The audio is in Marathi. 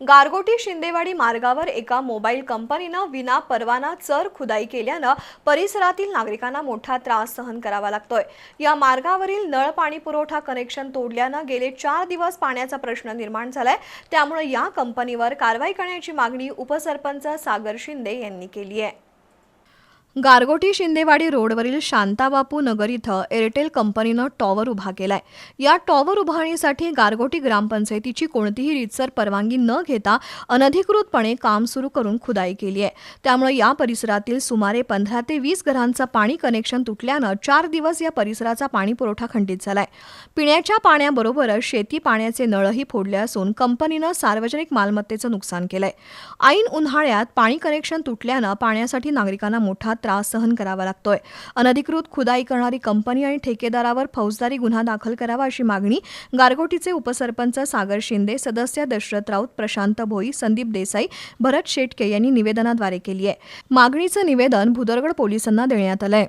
गारगोटी शिंदेवाडी मार्गावर एका मोबाईल कंपनीनं विना परवाना चर खुदाई केल्यानं परिसरातील नागरिकांना मोठा त्रास सहन करावा लागतोय. या मार्गावरील नळ पाणी पुरवठा कनेक्शन तोडल्यानं गेले चार दिवस पाण्याचा प्रश्न निर्माण झालाय. त्यामुळे या कंपनीवर कारवाई करण्याची मागणी उपसरपंच सागर शिंदे यांनी केली आहे. गारगोटी शिंदेवाडी रोडवरील शांताबापू नगर इथं एअरटेल कंपनीनं टॉवर उभा केलाय. या टॉवर उभारणीसाठी गारगोटी ग्रामपंचायतीची कोणतीही रीतसर परवानगी न घेता अनधिकृतपणे काम सुरू करून खुदाई केली आहे. त्यामुळे या परिसरातील सुमारे पंधरा ते वीस घरांचं पाणी कनेक्शन तुटल्यानं चार दिवस या परिसराचा पाणी पुरवठा खंडित झालाय. पिण्याच्या पाण्याबरोबरच शेती पाण्याचे नळही फोडले असून कंपनीनं सार्वजनिक मालमत्तेचं नुकसान केलंय. ऐन उन्हाळ्यात पाणी कनेक्शन तुटल्यानं पाण्यासाठी नागरिकांना मोठा त्रास सहन करावा लागतोय. अनधिकृत खुदाई करणारी कंपनी आणि ठेकेदारावर फौजदारी गुन्हा दाखल करावा अशी मागणी गारगोटीचे उपसरपंच सागर शिंदे सदस्य दशरथ राऊत प्रशांत भोई संदीप देसाई भरत शेटके यांनी निवेदनाद्वारे केली आहे. मागणीचं निवेदन भुदरगड पोलिसांना देण्यात आलं आहे